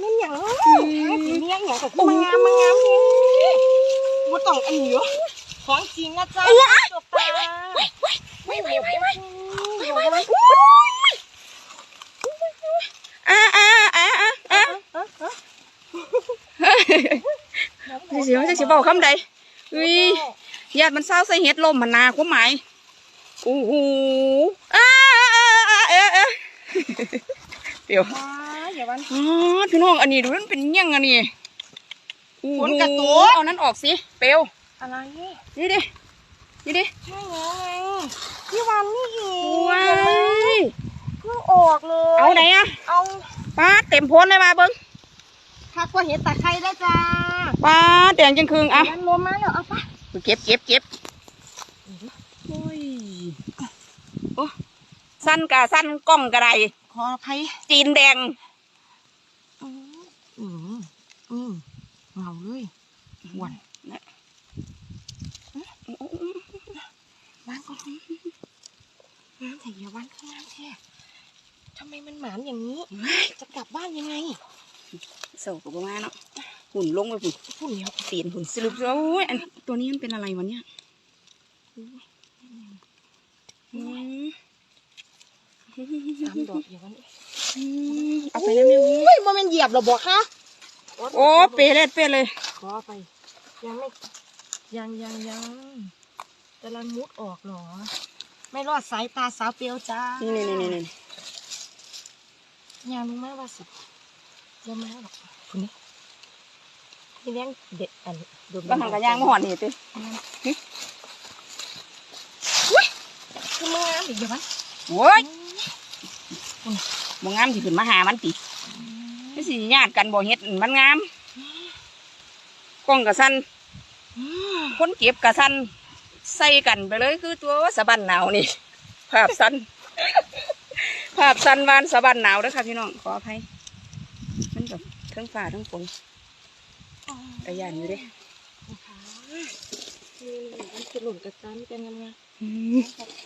นี่หยังสีเนี้ยหยังกับมางามมางามนี่บ่ต้องอันนี้เหรอของจริงนะจ๊ะจบตาไม่ไม่ไม่ไม่ไม่ไม่อ่า วามหมายโอ้โหอ่าอ่าอ่าเออเออเดี๋ยวว้าอย่าวันอ๋อพี่น้องอันนี้ดูมันเป็นหยังอันนี้โอ้โหฝนกระตุ้นเอานั้นออกสิเปลวอะไรนี่ดินี่ดิใช่ไงพี่วันนี่อีว้ากยเพิ่งออกเลยเอาไหนอะเอาป้าดเต็มพ้นเลยมาเบิ้งทักว่าเห็ดตะไคร้ได้จ้าป้าดแดงจังคืงอะมันลมมาแล้วเอาปะเก็บเก็บเก็บโอ้ยโอ้สั้นกะสั้นกล้องกระไดขออภัยจีนแดงอืม อืมอืมเหงาเลยหวนวางก่อนงามแต่อย่าวางข้างล่างแช่ทำไมมันหมานอย่างนี้ จะกลับบ้านยังไงเสากับมาเนาะหุ่นลงไปหุ่นผู้เหนียวตีนหุ่นสรุปแล้วโอ้ยอันตัวนี้มันเป็นอะไรวะเนี่ยอืมสามดอกอย่างนั้นอืมเอาไปแล้วแม่ อุ้ยโมเมนเหยียบเหรอบอกคะโอ้เปรเลยเปรเลย ขอไป ยังไม่ ยังยังยังกำลังมุดออกเหรอ ไม่รอดสายตาสาวเปียวจ้า นี่นี่นี่นี่ยังรู้ไหมว่าสิเดี๋ยังมาหรอกคุณนี่นี่เลี้ยงเด็ดอันโดนบางทางกระย่างมาหอนนี่ติคือมึงงามอีกเดี๋ยวมันโว้ยบ่งามสิขึ้นมาหามันติ ไม่สิญาติกันบ่เฮ็ดมันงามกล้องกระสันคนเก็บกระสันใส่กันไปเลยคือตัวสะบันหนาวนี่ ภาพสั้นภาพสั้นวานสะบันหนาวเด้อค่ะพี่น้องขออภัยมันกับทั้งฝ่าทั้งฝนกระยานอยู่เด้นี่มันจะหล่นกระจานกันยังไง